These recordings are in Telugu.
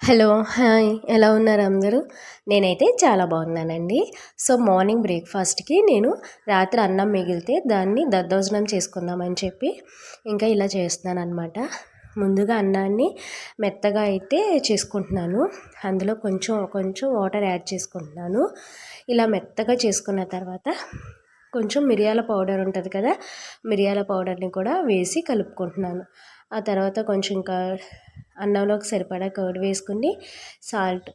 Hello hi. ఎలా ఉన్నారు అందరూ? నేనైతే చాలా బాగున్నానండి. సో మార్నింగ్ బ్రేక్ఫాస్ట్కి నేను రాత్రి అన్నం మిగిలితే దాన్ని దద్దోజనం చేసుకుందామని చెప్పి ఇంకా ఇలా చేస్తున్నాను అనమాట ముందుగా అన్నాన్ని మెత్తగా అయితే చేసుకుంటున్నాను. అందులో కొంచెం కొంచెం వాటర్ యాడ్ చేసుకుంటున్నాను. ఇలా మెత్తగా చేసుకున్న తర్వాత కొంచెం మిరియాల పౌడర్ ఉంటుంది కదా మిరియాల పౌడర్ని కూడా వేసి కలుపుకుంటున్నాను. ఆ తర్వాత కొంచెం ఇంకా అన్నంలోకి సరిపడా కర్డ్ వేసుకుని సాల్ట్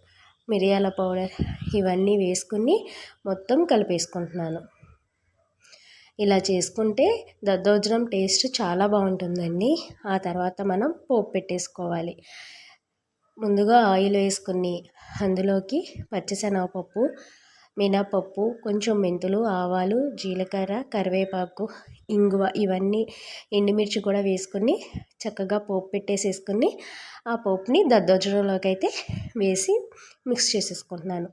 మిరియాల పౌడర్ ఇవన్నీ వేసుకుని మొత్తం కలిపేసుకుంటున్నాను. ఇలా చేసుకుంటే దద్దోజనం టేస్ట్ చాలా బాగుంటుందండి. ఆ తర్వాత మనం పోపు పెట్టేసుకోవాలి. ముందుగా ఆయిల్ వేసుకుని అందులోకి పచ్చిశనగపప్పు మినపప్పు కొంచెం మెంతులు ఆవాలు జీలకర్ర కరివేపాకు ఇంగువ ఇవన్నీ ఎండుమిర్చి కూడా వేసుకొని చక్కగా పోపు పెట్టేసేసుకుని ఆ పోపుని దద్దోజనంలోకి అయితే వేసి మిక్స్ చేసేసుకుంటున్నాను.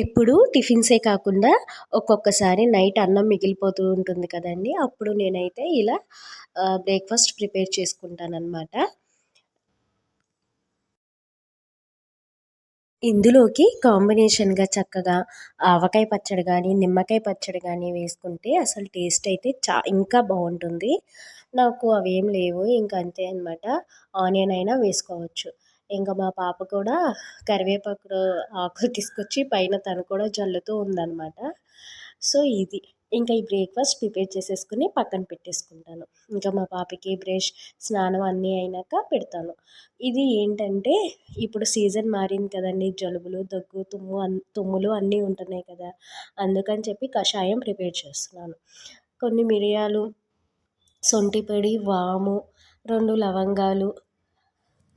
ఎప్పుడు టిఫిన్సే కాకుండా ఒక్కొక్కసారి నైట్ అన్నం మిగిలిపోతూ ఉంటుంది కదండి. అప్పుడు నేనైతే ఇలా బ్రేక్ఫాస్ట్ ప్రిపేర్ చేసుకుంటానన్నమాట. ఇందులోకి కాంబినేషన్గా చక్కగా ఆవకాయ పచ్చడి కానీ నిమ్మకాయ పచ్చడి కానీ వేసుకుంటే అసలు టేస్ట్ అయితే చా ఇంకా బాగుంటుంది. నాకు అవేం లేవు. ఇంకా అంతే అనమాట ఆనియన్ అయినా వేసుకోవచ్చు. ఇంకా మా పాప కూడా కరివేపాకు ఆకులు తీసుకొచ్చి పైన తను కూడా జల్లుతూ ఉందన్నమాట. సో ఇది. ఇంకా ఈ బ్రేక్ఫాస్ట్ ప్రిపేర్ చేసేసుకుని పక్కన పెట్టేసుకుంటాను. ఇంకా మా పాపకి బ్రష్ స్నానం అన్నీ అయినాక పెడతాను. ఇది ఏంటంటే ఇప్పుడు సీజన్ మారింది కదండి. జలుబులు దగ్గు తుమ్ము తుమ్ములు అన్నీ ఉంటున్నాయి కదా. అందుకని చెప్పి కషాయం ప్రిపేర్ చేస్తున్నాను. కొన్ని మిరియాలు సొంటిపొడి వాము రెండు లవంగాలు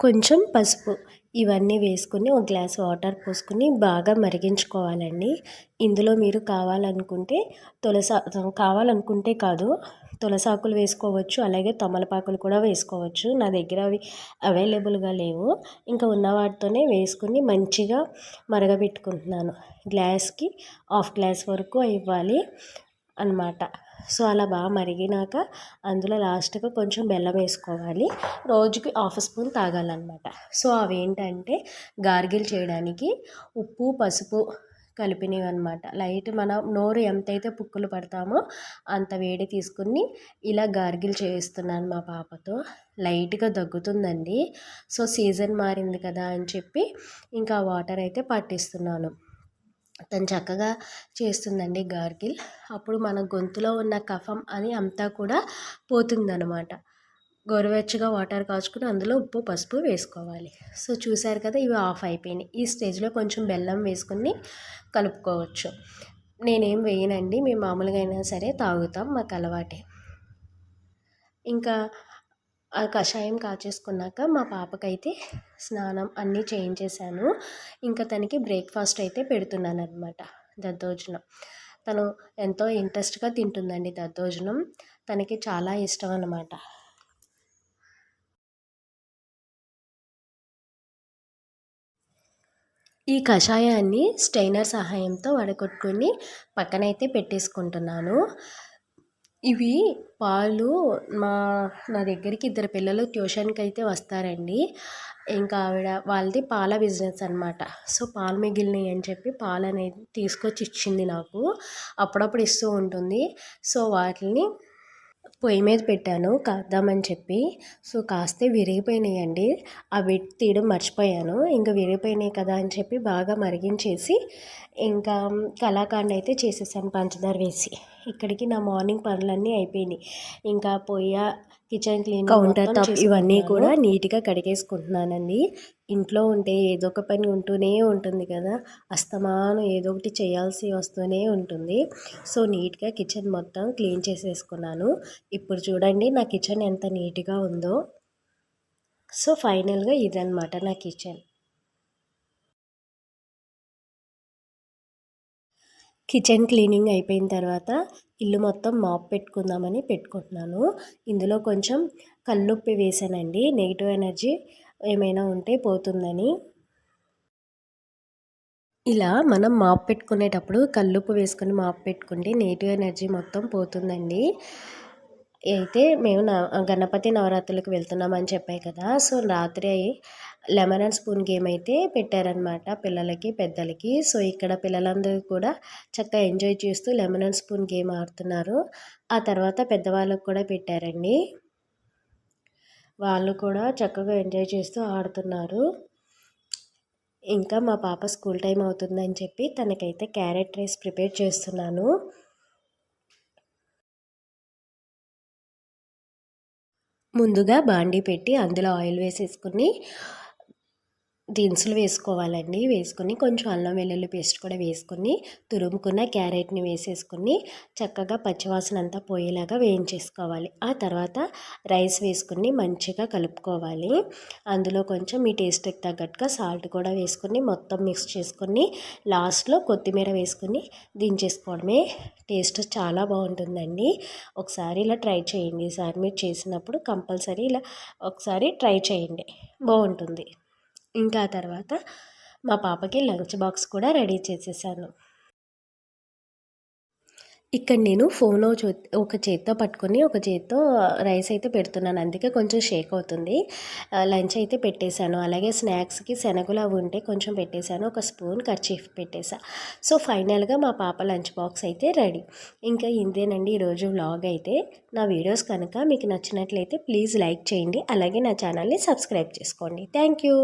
కొంచెం పసుపు. ఇవన్నీ వేసుకుని ఒక గ్లాస్ వాటర్ పోసుకుని బాగా మరిగించుకోవాలండి. ఇందులో మీరు కావాలనుకుంటే తులసా కావాలనుకుంటే కాదు తులసాకులు వేసుకోవచ్చు అలాగే తమలపాకులు కూడా వేసుకోవచ్చు. నా దగ్గర అవి అవైలబుల్గా లేవు. ఇంకా ఉన్న వాటితోనే వేసుకుని మంచిగా మరగబెట్టుకుంటున్నాను. గ్లాస్కి హాఫ్ గ్లాస్ వరకు ఇవ్వాలి అనమాట సో అలా బాగా మరిగినాక అందులో లాస్ట్గా కొంచెం బెల్లం వేసుకోవాలి. రోజుకి హాఫ్ స్పూన్ తాగాలన్నమాట. సో అవి ఏంటంటే గార్గిల్ చేయడానికి ఉప్పు పసుపు కలిపినవి అనమాట లైట్ మన నోరు ఎంతైతే పుక్కులు పడతామో అంత వేడి తీసుకుని ఇలా గార్గిల్ చేయిస్తున్నాను మా పాపతో. లైట్గా దగ్గుతుందండి. సో సీజన్ మారింది కదా అని చెప్పి ఇంకా వాటర్ అయితే పట్టిస్తున్నాను. తను చక్కగా చేస్తుందండి గార్గిల్. అప్పుడు మన గొంతులో ఉన్న కఫం అని అంతా కూడా పోతుందనమాట గోరువెచ్చగా వాటర్ కాచుకుని అందులో ఉప్పు పసుపు వేసుకోవాలి. సో చూసారు కదా ఇవి ఆఫ్ అయిపోయినాయి. ఈ స్టేజ్లో కొంచెం బెల్లం వేసుకుని కలుపుకోవచ్చు. నేనేం వేయనండి మేము మామూలుగా అయినా సరే తాగుతాం మాకు అలవాటే. ఇంకా ఆ కషాయం కాచేసుకున్నాక మా పాపకైతే స్నానం అన్నీ చేయించేశాను. ఇంకా తనకి బ్రేక్ఫాస్ట్ అయితే పెడుతున్నాను అనమాట దద్దోజనం. తను ఎంతో ఇంట్రెస్ట్గా తింటుందండి దద్దోజనం. తనకి చాలా ఇష్టం అనమాట ఈ కషాయాన్ని స్టైనర్ సహాయంతో వడగొట్టుకుని పక్కనైతే పెట్టేసుకుంటున్నాను. ఇవి పాలు మా నా దగ్గరికి ఇద్దరు పిల్లలు ట్యూషన్కి అయితే వస్తారండి. ఇంకా ఆవిడ వాళ్ళది పాల బిజినెస్ అనమాట సో పాలు మిగిలినాయి అని చెప్పి పాలు అనేది తీసుకొచ్చి ఇచ్చింది నాకు. అప్పుడప్పుడు ఇస్తూ ఉంటుంది. సో వాటిని పొయ్యి మీద పెట్టాను కాద్దామని చెప్పి. సో కాస్తే విరిగిపోయినాయండి. అవి తీయడం మర్చిపోయాను. ఇంకా విరిగిపోయినాయి కదా అని చెప్పి బాగా మరిగించేసి ఇంకా కళాఖండ్ అయితే చేసేసాను పంచదార వేసి. ఇక్కడికి నా మార్నింగ్ పనులన్నీ అయిపోయినాయి. ఇంకా పొయ్య కిచెన్ క్లీన్ కౌంటర్ టాప్ ఇవన్నీ కూడా నీట్గా కడిగేసుకుంటున్నానండి. ఇంట్లో ఉంటే ఏదో ఒక పని ఉంటూనే ఉంటుంది కదా. అస్తమానం ఏదో ఒకటి చేయాల్సి వస్తూనే ఉంటుంది. సో నీట్గా కిచెన్ మొత్తం క్లీన్ చేసేసుకున్నాను. ఇప్పుడు చూడండి నా కిచెన్ ఎంత నీట్గా ఉందో. సో ఫైనల్గా ఇదనమాట నా కిచెన్. కిచెన్ క్లీనింగ్ అయిపోయిన తర్వాత ఇల్లు మొత్తం మాప్ పెట్టుకుందామని పెట్టుకుంటున్నాను. ఇందులో కొంచెం కల్లుప్పి వేసానండి. నెగిటివ్ ఎనర్జీ ఏమైనా ఉంటే పోతుందని. ఇలా మనం మాప్ పెట్టుకునేటప్పుడు కల్లుప్పు వేసుకొని మాప్ పెట్టుకుంటే నెగిటివ్ ఎనర్జీ మొత్తం పోతుందండి. అయితే మేము గణపతి నవరాత్రులకు వెళ్తున్నామని చెప్పాయి కదా. సో రాత్రి లెమన్ అండ్ స్పూన్ గేమ్ అయితే పెట్టారనమాట పిల్లలకి పెద్దలకి. సో ఇక్కడ పిల్లలందరూ కూడా చక్కగా ఎంజాయ్ చేస్తూ లెమన్ అండ్ స్పూన్ గేమ్ ఆడుతున్నారు. ఆ తర్వాత పెద్దవాళ్ళకు కూడా పెట్టారండి. వాళ్ళు కూడా చక్కగా ఎంజాయ్ చేస్తూ ఆడుతున్నారు. ఇంకా మా పాప స్కూల్ టైం అవుతుందని చెప్పి తనకైతే క్యారెట్ రైస్ ప్రిపేర్ చేస్తున్నాను. ముందుగా బాండీ పెట్టి అందులో ఆయిల్ వేసేసుకుని దినుసులు వేసుకోవాలండి. వేసుకొని కొంచెం అల్లం వెల్లుల్లి పేస్ట్ కూడా వేసుకొని తురుముకున్న క్యారెట్ని వేసేసుకొని చక్కగా పచ్చివాసన అంతా పోయేలాగా వేయించేసుకోవాలి. ఆ తర్వాత రైస్ వేసుకుని మంచిగా కలుపుకోవాలి. అందులో కొంచెం మీ టేస్ట్కి తగ్గట్టుగా సాల్ట్ కూడా వేసుకొని మొత్తం మిక్స్ చేసుకొని లాస్ట్లో కొత్తిమీర వేసుకొని దించేసుకోవడమే. టేస్ట్ చాలా బాగుంటుందండి. ఒకసారి ఇలా ట్రై చేయండి. ఈసారి మీరు చేసినప్పుడు కంపల్సరీ ఇలా ఒకసారి ట్రై చేయండి. బాగుంటుంది. ఇంకా తర్వాత మా పాపకి లంచ్ బాక్స్ కూడా రెడీ చేసేసాను. ఇక్కడ నేను ఫోన్ ఒక చేత్తో పట్టుకొని ఒక చేత్తో రైస్ అయితే పెడుతున్నాను. అందుకే కొంచెం షేక్ అవుతుంది. లంచ్ అయితే పెట్టేశాను. అలాగే స్నాక్స్కి శనగలు అవి ఉంటే కొంచెం పెట్టేశాను. ఒక స్పూన్ కర్చీఫ్ పెట్టేసా సో ఫైనల్గా మా పాప లంచ్ బాక్స్ అయితే రెడీ. ఇంకా ఇంతేనండి ఈరోజు వ్లాగ్ అయితే. నా వీడియోస్ కనుక మీకు నచ్చినట్లయితే ప్లీజ్ లైక్ చేయండి. అలాగే నా ఛానల్ని సబ్స్క్రైబ్ చేసుకోండి. Thank you.